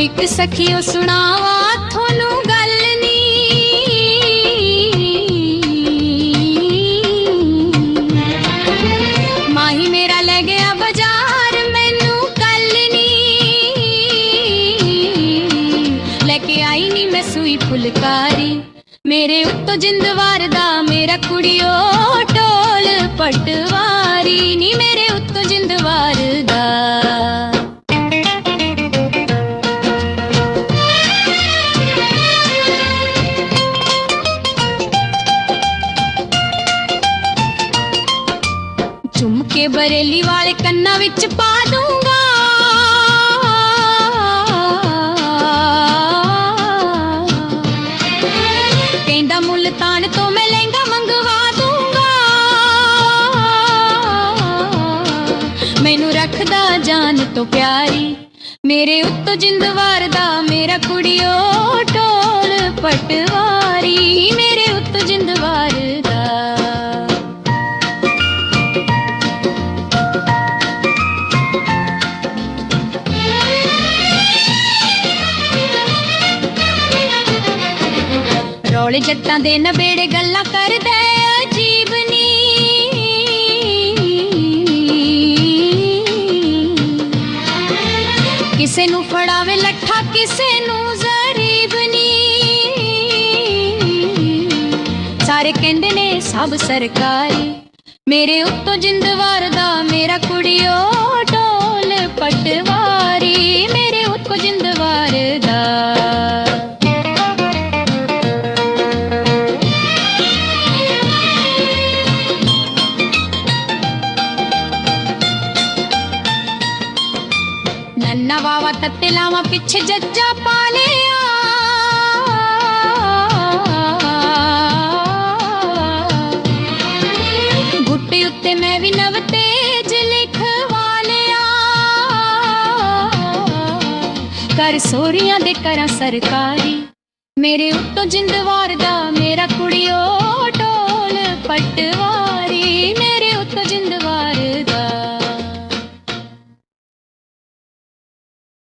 ਇੱਕ ਸਖੀਓ ਸੁਣਾਵਾ, ਤੁਹਾਨੂੰ ਗੱਲ ਨੀ। ਮਾਹੀ ਮੇਰਾ ਲੈ ਗਿਆ ਬਾਜ਼ਾਰ, ਮੈਨੂੰ ਕੱਲ ਨੀ। ਲੈ ਕੇ ਆਈ ਨੀ ਮੈਂ ਸੂਈ ਫੁਲਕਾਰੀ। ਮੇਰੇ ਉੱਤੋਂ ਜਿੰਦਵਾਰ ਦਾ ਮੇਰਾ ਕੁੜੀਓ ਢੋਲ ਪਟਵਾ ਚੁੰਮ ਕੇ ਬਰੇਲੀ ਵਾਲੇ ਕੰਨਾਂ ਵਿੱਚ ਪਾ ਦੂੰਗਾ। ਕਹਿੰਦਾ ਮੁਲਤਾਨ ਤੋਂ ਮੈਂ ਲਹਿੰਗਾ ਮੰਗਵਾ ਦੂੰਗਾ। ਮੈਨੂੰ ਰੱਖਦਾ ਜਾਨ ਤੋਂ ਪਿਆਰੀ। ਮੇਰੇ ਉੱਤੋਂ ਜਿੰਦਵਾਰ ਦਾ ਮੇਰਾ ਕੁੜੀਓ ਢੋਲ ਪਟਵਾ। ਰੌਲੇ ਜੱਟਾਂ ਦੇ ਨਵੇੜੇ ਗੱਲਾਂ ਕਰਦਾ ਏ ਕਿਸੇ ਨੂੰ ਫੜਾਵੇ ਲੱਠਾ, ਕਿਸੇ ਨੂੰ ਜ਼ਰੀਬਨੀ ਸਾਰੇ ਕਹਿੰਦੇ ਨੇ ਸਭ ਸਰਕਾਰੀ। ਮੇਰੇ ਉੱਤੋਂ ਜਿੰਦਵਾਰ ਦਾ ਮੇਰਾ ਕੁੜੀਓ ਢੋਲ ਪਟਵਾਰੀ। ਨੰਨਾ ਵਾਵਾ ਤੱਤੇ ਲਾਵਾਂ ਪਿੱਛੇ ਜੱਜਾ ਪਾ ਲਿਆ। ਗੁੱਟੇ ਉੱਤੇ ਮੈਂ ਵੀ ਨਵ ਤੇਜ ਲਿਖਵਾ ਲਿਆ। ਕਰ ਸੋਰੀਆਂ ਦੇ ਕਰਾਂ ਸਰਕਾਰੀ। ਮੇਰੇ ਉੱਤੋਂ ਜਿੰਦਵਾਰ ਦਾ ਮੇਰਾ ਕੁੜੀਓ ਢੋਲ ਪਟਵਾ।